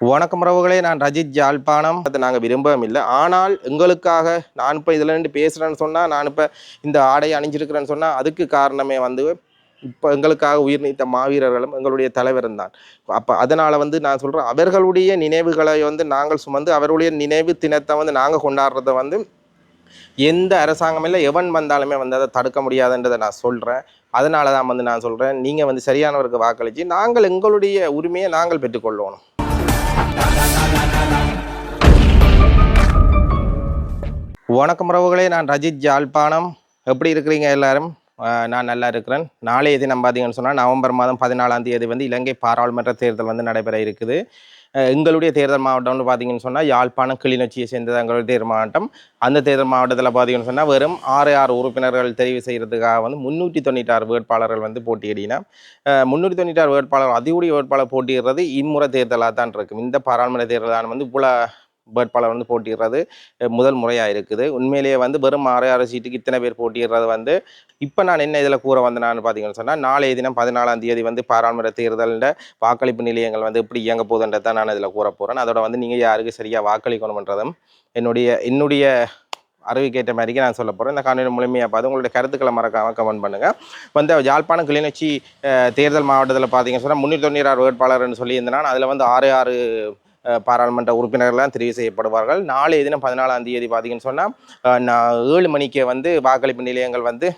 வணக்கம் உறவுகளே நான் ரஜித் ஜாழ்ப்பாணம் அதை நாங்கள் விரும்பவும் இல்லை ஆனால் எங்களுக்காக நான் இப்போ இதில் நின்று பேசுகிறேன்னு சொன்னால் நான் இப்போ இந்த ஆடையை அணிஞ்சிருக்கிறேன்னு சொன்னால் அதுக்கு காரணமே வந்து இப்போ எங்களுக்காக உயிர் நீத்த மாவீரர்களும் எங்களுடைய தலைவரும் தான். அப்போ அதனால் வந்து நான் சொல்கிறேன் அவர்களுடைய நினைவுகளை வந்து நாங்கள் சுமந்து அவருடைய நினைவு தினத்தை வந்து நாங்கள் கொண்டாடுறத வந்து எந்த அரசாங்கம் இல்லை எவன் வந்தாலுமே வந்து அதை தடுக்க முடியாதுன்றதை நான் சொல்கிறேன் அதனால தான் வந்து நான் சொல்கிறேன் நீங்கள் வந்து சரியானவருக்கு வாக்களித்து நாங்கள் எங்களுடைய உரிமையை நாங்கள் பெற்றுக்கொள்ளணும் வணக்கம் உறவுகளே நான் ரஜித் ஜாழ்ப்பாணம். எப்படி இருக்கிறீங்க எல்லாரும்? நான் நல்லா இருக்கிறேன். நாளைய தினம் பார்த்தீங்கன்னு சொன்னால் நவம்பர் மாதம் பதினாலாம் தேதி வந்து இலங்கை பாராளுமன்ற தேர்தல் வந்து நடைபெற இருக்குது. எங்களுடைய தேர்தல் மாவட்டம்னு பார்த்தீங்கன்னு சொன்னால் யாழ்ப்பாணம் கிளிநொச்சியை சேர்ந்தது எங்களுடைய தேர்தல் மாவட்டம். அந்த தேர்தல் மாவட்டத்தில் பார்த்தீங்கன்னு சொன்னால் வெறும் ஆறு ஆறு உறுப்பினர்கள் தெரிவு செய்கிறதுக்காக வந்து முந்நூற்றி தொண்ணூற்றாறு வேட்பாளர்கள் வந்து போட்டியிடினா முந்நூற்றி தொண்ணூற்றாறு வேட்பாளர் அதிகூடிய வேட்பாளர் போட்டியிடுறது இம்முறை தேர்தலாக தான் இருக்கும். இந்த பாராளுமன்ற தேர்தலான வந்து இவ்வளோ வேட்பாளர் வந்து போட்டியிடுறது முதல் முறையாக இருக்குது. உண்மையிலேயே வந்து வெறும் ஆறு ஆறு சீட்டுக்கு இத்தனை பேர் போட்டியிடுறது வந்து இப்போ நான் என்ன இதில் கூற வந்தேனான்னு பார்த்தீங்கன்னு சொன்னால் நாளைய தினம் பதினாலாம் தேதி வந்து பாராளுமன்ற தேர்தலில் வாக்களிப்பு நிலையங்கள் வந்து எப்படி இயங்க போகுதுன்றதை தான் நான் இதில் கூற போகிறேன் அதோட வந்து நீங்கள் யாருக்கு சரியாக வாக்களிக்கணுமன்றதும் என்னுடைய என்னுடைய அறிவிக்கேற்ற மாதிரிக்கு நான் சொல்ல போகிறேன் இந்த காணொலி முழுமையாக பார்த்து உங்களுடைய கருத்துக்களை மறக்காம கமெண்ட் பண்ணுங்கள் வந்து யாழ்ப்பாணம் கிளிநொச்சி தேர்தல் மாவட்டத்தில் பார்த்தீங்கன்னு சொன்னால் முன்னூற்றி தொண்ணூறாறு வேட்பாளர்னு சொல்லியிருந்தேன்னா அதில் வந்து ஆறு ஆறு பாராளுமன்ற உறுப்பினர்கள்லாம் தெரிவு செய்யப்படுவார்கள். நாளைய தினம் பதினாலாம் தேதி பார்த்தீங்கன்னு சொன்னால் நான் ஏழு மணிக்கு வந்து வாக்களிப்பு நிலையங்கள் வந்து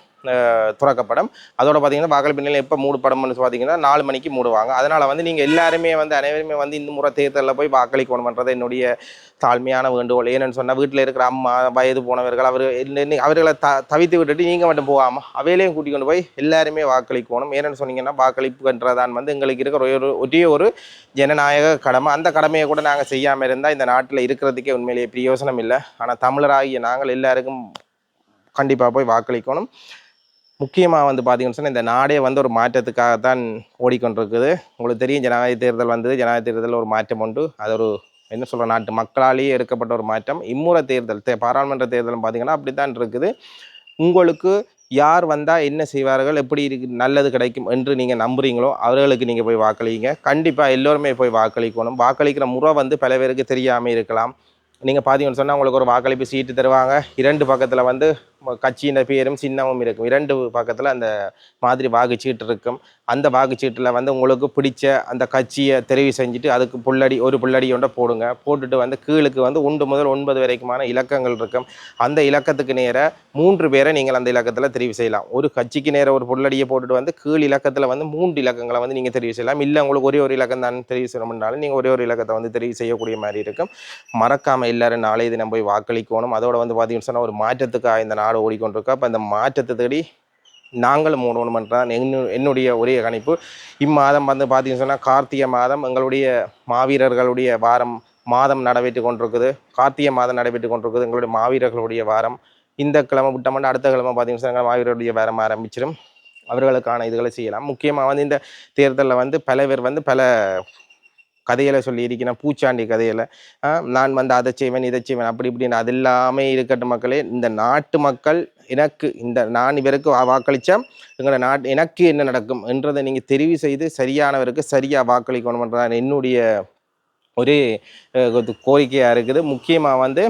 துறக்கப்படும் அதோட பார்த்தீங்கன்னா வாக்களிப்பு நிலையம் எப்போ மூடப்படும்னு பார்த்தீங்கன்னா நாலு மணிக்கு மூடுவாங்க. அதனால் வந்து நீங்கள் எல்லாருமே வந்து அனைவருமே வந்து இந்த முறை தேர்தலில் போய் வாக்களிக்கணுமன்றது என்னுடைய தாழ்மையான வேண்டுகோள். ஏன்னு சொன்னால் வீட்டில் இருக்கிற அம்மா வயது போனவர்கள் அவர் அவர்களை த தவித்து விட்டுட்டு நீங்கள் மட்டும் போகாமல் அவையிலையும் கூட்டிக் கொண்டு போய் எல்லாருமே வாக்களிக்கணும் ஏன்னு சொன்னீங்கன்னா வாக்களிப்புன்றதான் வந்து எங்களுக்கு இருக்கிற ஒரு ஒரே ஒரு ஜனநாயக கடமை. அந்த கடமையை கூட நாங்கள் செய்யாமல் இருந்தால் இந்த நாட்டில் இருக்கிறதுக்கே உண்மையிலேயே பிரயோசனம் இல்லை. ஆனால் தமிழராகிய நாங்கள் எல்லாருக்கும் கண்டிப்பாக போய் வாக்களிக்கணும். முக்கியமாக வந்து பார்த்தீங்கன்னு சொன்னால் இந்த நாடே வந்து ஒரு மாற்றத்துக்காக தான் ஓடிக்கொண்டிருக்குது. உங்களுக்கு தெரியும் ஜனநாயக தேர்தல் வந்தது. ஜனநாயக தேர்தலில் ஒரு மாற்றம் உண்டு. அது ஒரு என்ன சொல்கிற நாட்டு மக்களாலேயே எடுக்கப்பட்ட ஒரு மாற்றம். இம்முறை தேர்தல் தே பாராளுமன்ற தேர்தலும் பார்த்தீங்கன்னா அப்படி தான் இருக்குது. உங்களுக்கு யார் வந்தால் என்ன செய்வார்கள் எப்படி இருக்கு நல்லது கிடைக்கும் என்று நீங்கள் நம்புறீங்களோ அவர்களுக்கு நீங்கள் போய் வாக்களிங்க. கண்டிப்பாக எல்லோருமே போய் வாக்களிக்கணும். வாக்களிக்கிற முறை வந்து பல பேருக்கு தெரியாமல் இருக்கலாம். நீங்கள் பார்த்தீங்கன்னு சொன்னால் உங்களுக்கு ஒரு வாக்களிப்பு சீட்டு தருவாங்க. இரண்டு பக்கத்தில் வந்து கட்சியின் பேரும் சின்னமும் இருக்கும். இரண்டு பக்கத்தில் அந்த மாதிரி வாக்குச்சீட்டு இருக்கும். அந்த வாக்குச்சீட்டில் வந்து உங்களுக்கு பிடிச்ச அந்த கட்சியை தெரிவு செஞ்சுட்டு அதுக்கு புள்ளடி ஒரு புள்ளடி ஒன்றை போடுங்க. போட்டுட்டு வந்து கீழுக்கு வந்து ஒன்று முதல் ஒன்பது வரைக்குமான இலக்கங்கள் இருக்கும். அந்த இலக்கத்துக்கு நேர மூன்று பேரை நீங்கள் அந்த இலக்கத்தில் தெரிவு செய்யலாம். ஒரு கட்சிக்கு நேர ஒரு புள்ளடியை போட்டுட்டு வந்து கீழ் இலக்கத்தில் வந்து மூன்று இலக்கங்களை வந்து நீங்கள் தெரிவு செய்யலாம். இல்லை உங்களுக்கு ஒரே ஒரு இலக்கம் தான் தெரிவு செய்யணும்னாலும் நீங்கள் ஒரே ஒரு இலக்கத்தை வந்து தெரிவு செய்யக்கூடிய மாதிரி இருக்கும். மறக்காமல் எல்லாரும் நாளைய தினம் போய் வாக்களிக்கணும். அதோட வந்து பார்த்தீங்கன்னு சொன்னால் ஒரு மாற்றத்துக்காக இந்த நாடு ஓடிக்கொண்டிருக்கோம் அப்போ அந்த மாற்றத்தை தேடி நாங்களும் மூடணுமன்றான் என்னு என்னுடைய ஒரே கணிப்பு. இம்மாதம் வந்து பார்த்தீங்கன்னு சொன்னால் கார்த்திகை மாதம் எங்களுடைய மாவீரர்களுடைய வாரம் மாதம் நடைபெற்று கொண்டிருக்குது. கார்த்திகை மாதம் நடைபெற்று கொண்டிருக்குது. எங்களுடைய மாவீரர்களுடைய வாரம். இந்த கிழமை விட்டோம்னா அடுத்த கிழமை பார்த்தீங்கன்னு சொன்னால் மாவீரருடைய வாரம் ஆரம்பிச்சிடும் அவர்களுக்கான இதுகளை செய்யலாம். முக்கியமாக வந்து இந்த தேர்தலில் வந்து பல பேர் வந்து பல கதையில சொல்லி இருக்கிறேன் பூச்சாண்டி கதையில. நான் வந்து அதை செய்வேன் இதை செய்வேன் அப்படி இப்படின்னு அது எல்லாமே இருக்கட்டும் மக்களே இந்த நாட்டு மக்கள் எனக்கு இந்த நான் இவருக்கு வா- வாக்களிச்சா எங்களோட எனக்கு என்ன நடக்கும் என்றதை நீங்கள் தெரிவு செய்து சரியானவருக்கு சரியாக வாக்களிக்கணும்ன்றதான் என்னுடைய ஒரு கோரிக்கையாக இருக்குது. முக்கியமாக வந்து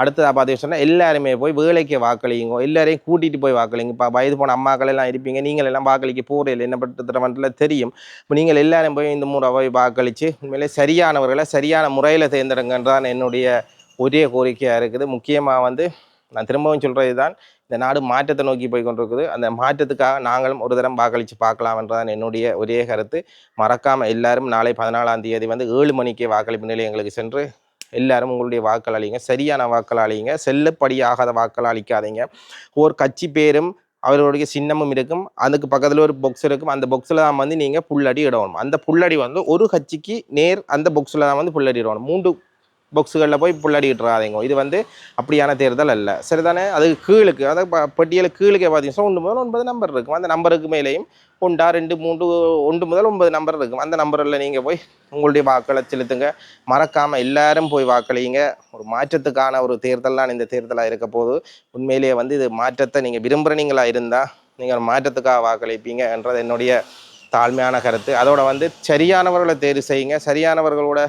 அடுத்ததாக பார்த்து சொன்னால் எல்லாருமே போய் வேலைக்கு வாக்களிங்க எல்லாரையும் கூட்டிகிட்டு போய் வாக்களிங்க இப்போ வயது போன அம்மாக்கள் எல்லாம் இருப்பீங்க நீங்கள் எல்லாம் வாக்களிக்க போகிறீங்க என்ன பட்டத்தில் தெரியும். இப்போ நீங்கள் எல்லாரும் போய் இந்த முறை போய் வாக்களித்து உண்மையிலே சரியானவர்களை சரியான முறையில் தேர்ந்தெடுங்கன்றான் என்னுடைய ஒரே கோரிக்கையாக இருக்குது. முக்கியமாக வந்து நான் திரும்பவும் சொல்கிறது தான் இந்த நாடு மாற்றத்தை நோக்கி போய் கொண்டிருக்குது. அந்த மாற்றத்துக்காக நாங்களும் ஒரு தரம் வாக்களித்து பார்க்கலாம்ன்றதான் என்னுடைய ஒரே கருத்து. மறக்காமல் எல்லாரும் நாளை பதினாலாம் தேதி வந்து ஏழு மணிக்கு வாக்களிப்பு நிலையங்களுக்கு சென்று எல்லாரும் உங்களுடைய வாக்கள் அழிங்க சரியான வாக்கள் அழிங்க செல்லுப்படியாகாத வாக்கள் அழிக்காதீங்க. ஒரு கட்சி பேரும் அவர்களுடைய சின்னமும் இருக்கும். அதுக்கு பக்கத்தில் ஒரு பொக்ஸ் இருக்கும். அந்த பொக்ஸில் தான் வந்து நீங்கள் புல்லடி இடணும். அந்த புல்லடி வந்து ஒரு கட்சிக்கு நேர் அந்த பொக்ஸில் தான் வந்து புல்லடி இடணும். மூன்று பொக்ஸுகளில் போய் புள்ளடி இது வந்து அப்படியான தேர்தல் அல்ல. சரிதானே? அது கீழுக்கு அதாவது ப- பட்டியலுக்கு கீழுக்கே பார்த்தீங்கன்னா ஒன்று முதல் ஒன்பது நம்பர் இருக்கும். அந்த நம்பருக்கு மேலேயும் ஒன்றா ரெண்டு மூன்று ஒன்று முதல் ஒன்பது நம்பர் இருக்கும். அந்த நம்பரில் நீங்கள் போய் உங்களுடைய வாக்களை செலுத்துங்க. மறக்காமல் எல்லாரும் போய் வாக்களிங்க. ஒரு மாற்றத்துக்கான ஒரு தேர்தல் தான் இந்த தேர்தலாக இருக்க போது உண்மையிலேயே வந்து இது மாற்றத்தை நீங்கள் விரும்புகிறீங்களா இருந்தால் நீங்கள் மாற்றத்துக்காக வாக்களிப்பீங்க என்றது என்னுடைய தாழ்மையான கருத்து. அதோட வந்து சரியானவர்களை தேர்வு செய்யுங்க. சரியானவர்களோட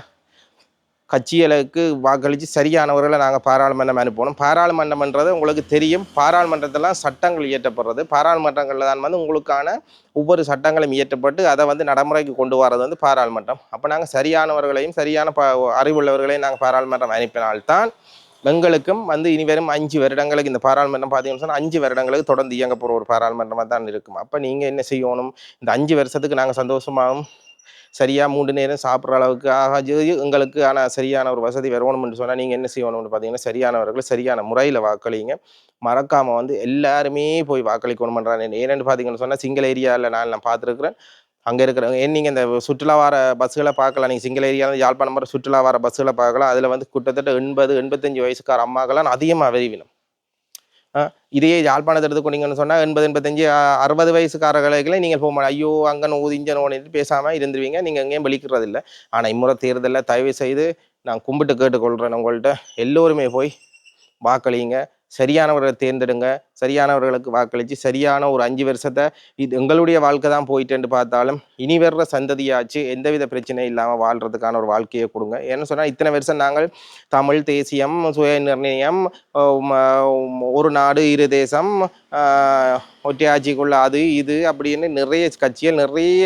கட்சிகளுக்கு வாக்களித்து சரியானவர்களை நாங்கள் பாராளுமன்றம் அனுப்பணும். பாராளுமன்றம்ன்றது உங்களுக்கு தெரியும். பாராளுமன்றத்தெல்லாம் சட்டங்கள் இயற்றப்படுறது. பாராளுமன்றங்களில் தான் வந்து உங்களுக்கான ஒவ்வொரு சட்டங்களும் இயற்றப்பட்டு அதை வந்து நடைமுறைக்கு கொண்டு வரது வந்து பாராளுமன்றம். அப்போ நாங்கள் சரியானவர்களையும் சரியான ப அறிவுள்ளவர்களையும் நாங்கள் பாராளுமன்றம் அனுப்பினால்தான் எங்களுக்கும் வந்து இனி வரும் அஞ்சு வருடங்களுக்கு இந்த பாராளுமன்றம் பார்த்தீங்கன்னு சொன்னால் அஞ்சு வருடங்களுக்கு தொடர்ந்து இயங்க போகிற ஒரு பாராளுமன்றமாக தான் இருக்கும். அப்போ நீங்கள் என்ன செய்யணும்? இந்த அஞ்சு வருஷத்துக்கு நாங்கள் சந்தோஷமாகவும் சரியாக மூன்று நேரம் சாப்பிட்ற அளவுக்கு ஆகாது எங்களுக்கு ஆனால் சரியான ஒரு வசதி வரணும்னு சொன்னால் நீங்கள் என்ன செய்யணும்னு பார்த்தீங்கன்னா சரியானவர்கள் சரியான முறையில் வாக்களிங்க. மறக்காமல் வந்து எல்லாருமே போய் வாக்களிக்கணுமன்றாங்க ஏன்னு பார்த்தீங்கன்னு சொன்னால் சிங்கிள் ஏரியாவில் நான் நான் பார்த்துருக்குறேன். அங்கே இருக்கிற ஏன் நீங்கள் இந்த சுற்றுலா வார பஸ்ஸுகளை பார்க்கலாம். நீங்கள் சிங்கிள் ஏரியாவில் யாழ்ப்பாணம் வர சுற்றுலா வர பஸ்ஸுகளை பார்க்கலாம். அதில் வந்து கிட்டத்தட்ட எண்பது எண்பத்தஞ்சு வயசுக்கார அம்மாக்கெல்லாம் அதிகமாக விரிவினம். இதே யாழ்ப்பாணத்தை எடுத்துக்கொண்டீங்கன்னு சொன்னால் எண்பது எண்பத்தஞ்சு அறுபது வயசுக்காரர்களை நீங்கள் போக மாட்டோம் ஐயோ அங்கே நோது இஞ்சனோன்னு பேசாமல் இருந்துருவீங்க. நீங்கள் எங்கேயும் வெளிக்கிறது இல்லை. ஆனால் இம்முறை தேர்தலில் தயவு செய்து நான் கும்பிட்டு கேட்டுக்கொள்கிறேன் உங்கள்கிட்ட எல்லோருமே போய் வாக்களிங்க சரியானவர்களை தேர்ந்தெடுங்க சரியானவர்களுக்கு வாக்களித்து சரியான ஒரு அஞ்சு வருஷத்தை இது எங்களுடைய வாழ்க்கை தான் போயிட்டேன்னு பார்த்தாலும் இனி வர்ற சந்ததியாச்சு எந்தவித பிரச்சனையும் இல்லாமல் வாழ்கிறதுக்கான ஒரு வாழ்க்கையை கொடுங்க. ஏன்னு சொன்னால் இத்தனை வருஷம் நாங்கள் தமிழ் தேசியம் சுய நிர்ணயம் ஒரு நாடு இரு தேசம் ஒற்றையாட்சிக்குள்ள அது இது அப்படின்னு நிறைய கட்சிகள் நிறைய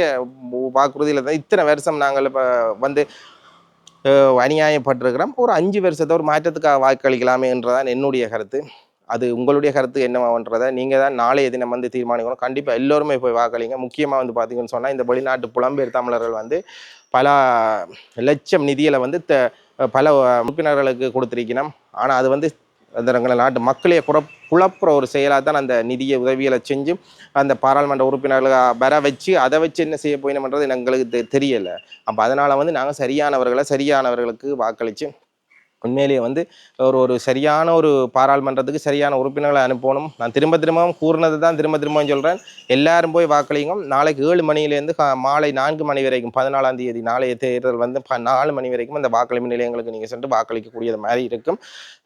வாக்குறுதியில் தான் இத்தனை வருஷம் நாங்கள் இப்போ வந்து அநியாயப்பட்டிருக்கிறோம். ஒரு அஞ்சு வருஷத்தை ஒரு மாற்றத்துக்காக வாக்களிக்கலாமே என்றதான் என்னுடைய கருத்து. அது உங்களுடைய கருத்து என்னவான்றதை நீங்கள் தான் நாளைய தினம் வந்து தீர்மானிக்கணும். கண்டிப்பாக எல்லோருமே போய் வாக்களிங்க. முக்கியமாக வந்து பார்த்தீங்கன்னு சொன்னால் இந்த வெளிநாட்டு புலம்பெயர் தமிழர்கள் வந்து பல லட்சம் நிதியில் வந்து த பல உறுப்பினர்களுக்கு கொடுத்துருக்கணும். ஆனால் அது வந்து அந்த நாட்டு மக்களையே குறை குழப்புற ஒரு செயலாக தான் அந்த நிதியை உதவிகளை செஞ்சு அந்த பாராளுமன்ற உறுப்பினர்களை வர வச்சு அதை வச்சு என்ன செய்ய போயினோம்ன்றது எங்களுக்கு தெ- அப்போ அதனால் வந்து நாங்கள் சரியானவர்களை சரியானவர்களுக்கு வாக்களித்து உண்மையிலேயே வந்து ஒரு ஒரு சரியான ஒரு பாராளுமன்றத்துக்கு சரியான உறுப்பினர்களை அனுப்பணும். நான் திரும்ப திரும்பவும் கூறினது தான் திரும்ப திரும்பவும் சொல்கிறேன் எல்லாரும் போய் வாக்களிங்க நாளைக்கு ஏழு மணிலேருந்து மாலை நான்கு மணி வரைக்கும் பதினாலாம் தேதி நாளைய தேர்தல் வந்து ப- நாலு மணி வரைக்கும் அந்த வாக்களிப்பு நிலையங்களுக்கு நீங்கள் சென்று வாக்களிக்கக்கூடியது மாதிரி இருக்கும்.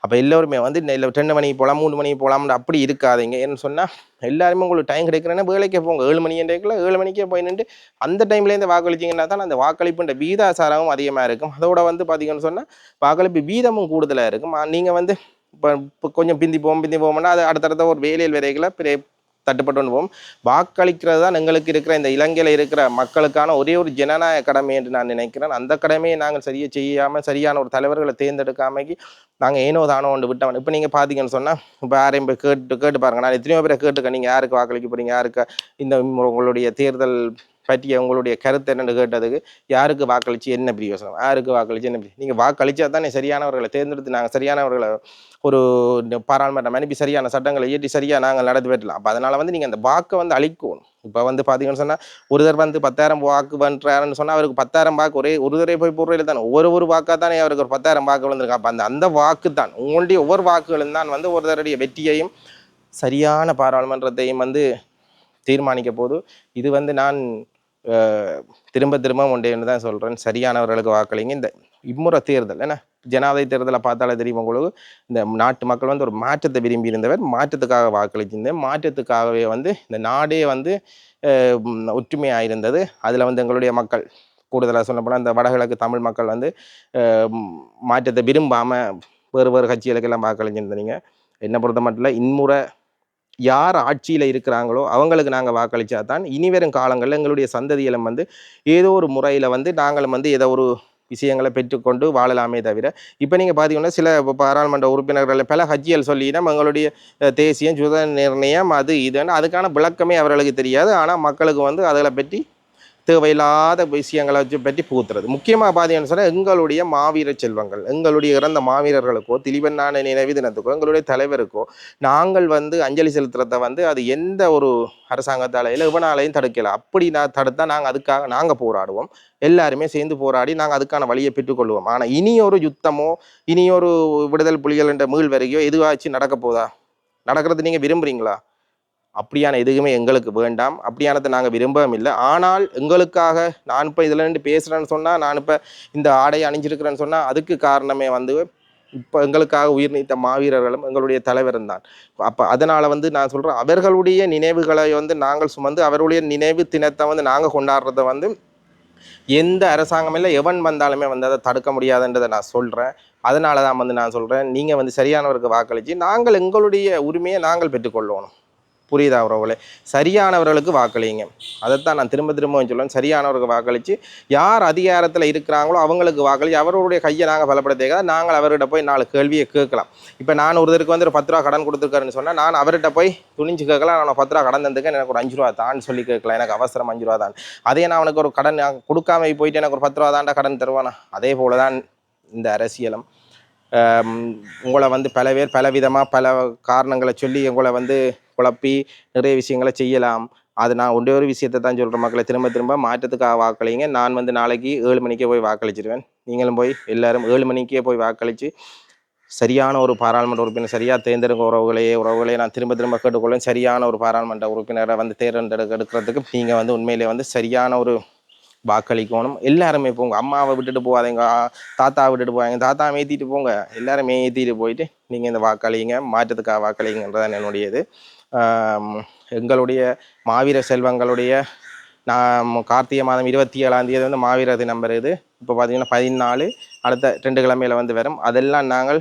அப்போ எல்லோருமே வந்து இல்லை ரெண்டு மணிக்கு போகலாம் மூணு மணிக்கு போகலாம்னு அப்படி இருக்காதீங்க. ஏன்னு சொன்னால் எல்லாருமே உங்களுக்கு டைம் கிடைக்கிறேன்னா வேலைக்கு போங்க. ஏழு மணி என்றைக்குள்ள ஏழு மணிக்கே போய் நின்று அந்த டைம்லேருந்து வாக்களிச்சிங்கன்னா தான் அந்த வாக்களிப்புன்ற வீதாசாரமும் அதிகமாக இருக்கும். அதோட வந்து பார்த்தீங்கன்னு சொன்னால் வாக்களிப்பு வீதமும் கூடுதலாக இருக்குமா. நீங்கள் வந்து இப்போ இப்போ கொஞ்சம் பிந்தி போவோம் பிந்தி போவோம்னா அது அடுத்தடுத்த ஒரு வேலையில் விரைகளை பெரிய தட்டுப்பட்டு கொண்டு போவோம். வாக்களிக்கிறது தான் எங்களுக்கு இருக்கிற இந்த இலங்கையில் இருக்கிற மக்களுக்கான ஒரே ஒரு ஜனநாயக கடமை என்று நான் நினைக்கிறேன். அந்த கடமையை நாங்கள் சரியாக செய்யாமல் சரியான ஒரு தலைவர்களை தேர்ந்தெடுக்காமக்கு நாங்கள் ஏனோ தானோ ஒன்று விட்டவன். இப்போ நீங்கள் பார்த்தீங்கன்னு சொன்னால் இப்போ யாரையும் போய் கேட்டு கேட்டு பாருங்க. நான் எத்தனையோ பேரை கேட்டுக்க நீங்கள் யாருக்கு வாக்களிக்க போகிறீங்க யாருக்கு இந்த உங்களுடைய தேர்தல் பற்றிய உங்களுடைய கருத்து என்னன்னு கேட்டதுக்கு யாருக்கு வாக்களித்து என்ன பிரயோசனம்? யாருக்கு வாக்களித்து என்ன நீங்கள் வாக்களித்தா தானே சரியானவர்களை தேர்ந்தெடுத்து நாங்கள் சரியானவர்களை ஒரு இந்த பாராளுமன்றம் அனுப்பி சரியான சட்டங்களை இயற்றி சரியாக நாங்கள் நடத்தி பெற்றலாம் அப்போ அதனால் வந்து நீங்கள் அந்த வாக்கை வந்து அழிக்கணும். இப்போ வந்து பார்த்தீங்கன்னு சொன்னால் ஒருத்தர் வந்து பத்தாயிரம் வாக்கு பண்ணுறாருன்னு சொன்னால் அவருக்கு பத்தாயிரம் வாக்கு ஒரே ஒரு தடவை போய் போடுறது தானே? ஒவ்வொரு ஒரு வாக்காக தானே அவருக்கு ஒரு பத்தாயிரம் வாக்கு விழுந்திருக்கு. அப்போ அந்த அந்த வாக்கு தான். உங்களுடைய ஒவ்வொரு வாக்குகளும் தான் வந்து ஒருத்தருடைய வெற்றியையும் சரியான பாராளுமன்றத்தையும் வந்து தீர்மானிக்க போது இது வந்து நான் திரும்ப திரும்ப ஒன்றேன்னு தான் சொல்கிறேன் சரியானவர்களுக்கு வாக்களிங்க. இந்த இம்முறை தேர்தல் என்ன? ஜனாதிபதி தேர்தலை பார்த்தாலே தெரியும் உங்களுக்கு? இந்த நாட்டு மக்கள் வந்து ஒரு மாற்றத்தை விரும்பி இருந்தவர் மாற்றத்துக்காக வாக்களிச்சிருந்தேன். மாற்றத்துக்காகவே வந்து இந்த நாடே வந்து ஒற்றுமையாக இருந்தது. அதில் வந்து எங்களுடைய மக்கள் கூடுதலாக சொல்லப்போனால் இந்த வடகிழக்கு தமிழ் மக்கள் வந்து மாற்றத்தை விரும்பாமல் வேறு வேறு கட்சிகளுக்கெல்லாம் வாக்களிச்சிருந்தீங்க. என்னை பொறுத்த மட்டும் இல்லை இன்முறை யார் ஆட்சியில் இருக்கிறாங்களோ அவங்களுக்கு நாங்கள் வாக்களித்தா தான் இனி வரும் காலங்களில் எங்களுடைய சந்ததியிலும் வந்து ஏதோ ஒரு முறையில் வந்து நாங்களும் வந்து ஏதோ ஒரு விஷயங்களை பெற்றுக்கொண்டு வாழலாமே தவிர இப்போ நீங்கள் பார்த்தீங்கன்னா சில பாராளுமன்ற உறுப்பினர்கள் பல கட்சிகள் சொல்லினா எங்களுடைய தேசியம் சுத நிர்ணயம் அது இதுன்னு அதுக்கான விளக்கமே அவர்களுக்கு தெரியாது. ஆனால் மக்களுக்கு வந்து அதில் பற்றி தேவையில்லாத விஷயங்களை வச்சு பற்றி புகுத்துறது. முக்கியமாக பார்த்தீங்கன்னு சொன்னால் எங்களுடைய மாவீர செல்வங்கள் எங்களுடைய இறந்த மாவீரர்களுக்கோ திலிவண்ணான நினைவு தினத்துக்கோ எங்களுடைய தலைவருக்கோ நாங்கள் வந்து அஞ்சலி செலுத்துறத வந்து அது எந்த ஒரு அரசாங்கத்தால இல்லை தடுக்கலை. அப்படி நான் தடுத்தா நாங்கள் அதுக்காக நாங்கள் போராடுவோம். எல்லாருமே சேர்ந்து போராடி நாங்கள் அதுக்கான வழியை பெற்றுக்கொள்வோம். ஆனால் இனி ஒரு யுத்தமோ இனியொரு விடுதல் புலிகள் என்ற மீள் வருகையோ எதுவாச்சும் நடக்க போதா? நடக்கிறது நீங்கள் விரும்புகிறீங்களா அப்படியான எதுவுமே எங்களுக்கு வேண்டாம். அப்படியானதை நாங்கள் விரும்பவும் இல்லை ஆனால் எங்களுக்காக நான் இப்போ இதில் நின்று பேசுகிறேன்னு சொன்னால் நான் இப்போ இந்த ஆடையை அணிஞ்சிருக்கிறேன்னு சொன்னால் அதுக்கு காரணமே வந்து இப்போ எங்களுக்காக உயிர் நீத்த மாவீரர்களும் எங்களுடைய தலைவரும் தான். அப்போ அதனால் வந்து நான் சொல்கிறேன் அவர்களுடைய நினைவுகளை வந்து நாங்கள் சுமந்து அவருடைய நினைவு தினத்தை வந்து நாங்கள் கொண்டாடுறத வந்து எந்த அரசாங்கம் இல்லை எவன் வந்தாலுமே வந்து அதை தடுக்க முடியாதுன்றதை நான் சொல்கிறேன் அதனால தான் வந்து நான் சொல்கிறேன் நீங்கள் வந்து சரியானவருக்கு வாக்களித்து நாங்கள் எங்களுடைய உரிமையை நாங்கள் பெற்றுக்கொள்ளணும் புரியுதா உறவுகளே சரியானவர்களுக்கு வாக்களிங்க. அதைத்தான் நான் திரும்ப திரும்ப சொல்லுவேன் சரியானவருக்கு வாக்களித்து யார் அதிகாரத்தில் இருக்கிறாங்களோ அவங்களுக்கு வாக்களித்து அவருடைய கையை நாங்கள் பலப்படுத்த நாங்கள் அவர்கிட்ட போய் நாலு கேள்வியை கேட்கலாம். இப்போ நான் ஒருத்தருக்கு வந்து ஒரு பத்து ரூபா கடன் கொடுத்துருக்காருன்னு சொன்னால் நான் அவர்கிட்ட போய் துணிஞ்சு கேட்கலாம். நான் பத்து ரூபா கடன் தந்துக்க எனக்கு ஒரு அஞ்சு ரூபா தான் சொல்லி கேட்கலாம். எனக்கு அவசரம் அஞ்சு ரூபா தான். அதே நான் அவனுக்கு ஒரு கடன் கொடுக்காம போயிட்டு எனக்கு ஒரு பத்து ரூபா தாண்டா கடன் தருவானா? அதே போல தான் இந்த அரசியலும். உங்களை வந்து பல பேர் பல விதமாக பல காரணங்களை சொல்லி உங்களை வந்து குழப்பி நிறைய விஷயங்களை செய்யலாம். அது நான் ஒன்றே ஒரு விஷயத்தை தான் சொல்கிறேன் மக்களை. திரும்ப திரும்ப மாற்றத்துக்காக வாக்களிங்க. நான் வந்து நாளைக்கு ஏழு மணிக்கே போய் வாக்களிச்சிடுவேன் நீங்களும் போய் எல்லாரும் ஏழு மணிக்கே போய் வாக்களித்து சரியான ஒரு பாராளுமன்ற உறுப்பினர் சரியாக தேர்ந்தெடுக்க உறவுகளையே உறவுகளையே நான் திரும்ப திரும்ப கேட்டுக்கொள்வேன். சரியான ஒரு பாராளுமன்ற உறுப்பினரை வந்து தேர்ந்தெடுக்க எடுக்கிறதுக்கு நீங்கள் வந்து உண்மையிலே வந்து சரியான ஒரு வாக்களிக்கணும். எல்லாருமே போங்க. அம்மாவை விட்டுட்டு போகாதீங்க. தாத்தாவை விட்டுட்டு போவாங்க தாத்தா ஏற்றிட்டு போங்க. எல்லாருமே ஏற்றிட்டு போயிட்டு நீங்கள் இந்த வாக்களிங்க. மாற்றத்துக்காக வாக்களிங்கன்றதான் என்னுடையது. எங்களுடைய மாவீர செல்வங்களுடைய நான் கார்த்திகை மாதம் இருபத்தி ஏழாம் தேதி வந்து மாவீர தினம் வருது இப்போ பார்த்தீங்கன்னா பதினாலு அடுத்த ரெண்டு கிழமையில வந்து வரும். அதெல்லாம் நாங்கள்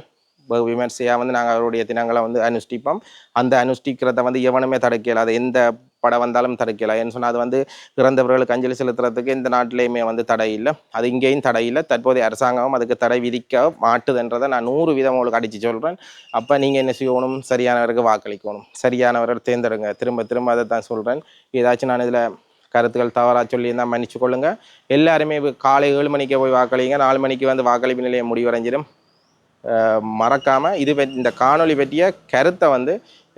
விமர்சையாக வந்து நாங்கள் அவருடைய தினங்களை வந்து அனுஷ்டிப்போம். அந்த அனுஷ்டிக்கிறத வந்து எவனுமே தடுக்க இயலாது எந்த படம் வந்தாலும் தடுக்கலாம் ஏன்னு சொன்னால் அது வந்து இறந்தவர்களுக்கு அஞ்சலி செலுத்துறதுக்கு இந்த நாட்டிலையுமே வந்து தடை இல்லை. அது இங்கேயும் தடை இல்லை. தற்போதைய அரசாங்கமும் அதுக்கு தடை விதிக்க மாட்டுதுன்றதை நான் நூறு விதம் உங்களுக்கு அடித்து சொல்கிறேன் அப்போ நீங்கள் என்ன செய்யணும்? சரியானவருக்கு வாக்களிக்கணும். சரியானவரை தேர்ந்தெடுங்க. திரும்ப திரும்ப அதை தான் சொல்கிறேன் ஏதாச்சும் நான் இதில் கருத்துக்கள் தவறாக சொல்லியிருந்தால் மன்னிச்சு கொள்ளுங்கள் எல்லாருமே காலை ஏழு மணிக்கே போய் வாக்களிங்க. நாலு மணிக்கு வந்து வாக்களிப்பு நிலையம் முடிவடைஞ்சிடும். மறக்காமல் இது இந்த காணொளி பற்றிய கருத்தை வந்து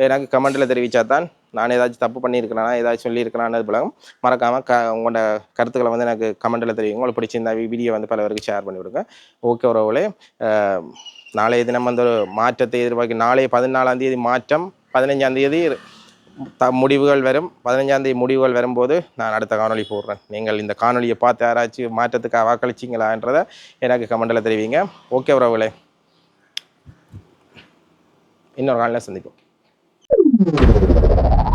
எனக்கு கமெண்ட்டில் தெரிவித்தா தான் நான் ஏதாச்சும் தப்பு பண்ணியிருக்கிறேனா ஏதாச்சும் சொல்லியிருக்கிறான்னு பிறகும் மறக்காமல் க உங்களோட கருத்துக்களை வந்து எனக்கு கமெண்ட்டில் தெரிவிங்க. உங்களுக்கு பிடிச்சிருந்தா வீடியோ வந்து பல பேருக்கு ஷேர் பண்ணி விடுங்க. ஓகே உறவுகளே நாளைய தினம் வந்து ஒரு மாற்றத்தை எதிர்பார்க்க நாளைய பதினாலாம் தேதி மாற்றம் பதினஞ்சாம் தேதி த முடிவுகள் வரும். பதினஞ்சாம் தேதி முடிவுகள் வரும்போது நான் அடுத்த காணொளி போடுறேன். நீங்கள் இந்த காணொலியை பார்த்து யாராச்சும் மாற்றத்துக்கு வாக்களிச்சிங்களான்றதை எனக்கு கமெண்ட்டில் தெரிவிங்க. ஓகே உறவுகளே இன்னொரு காலையில் சந்திப்போம். Thank you.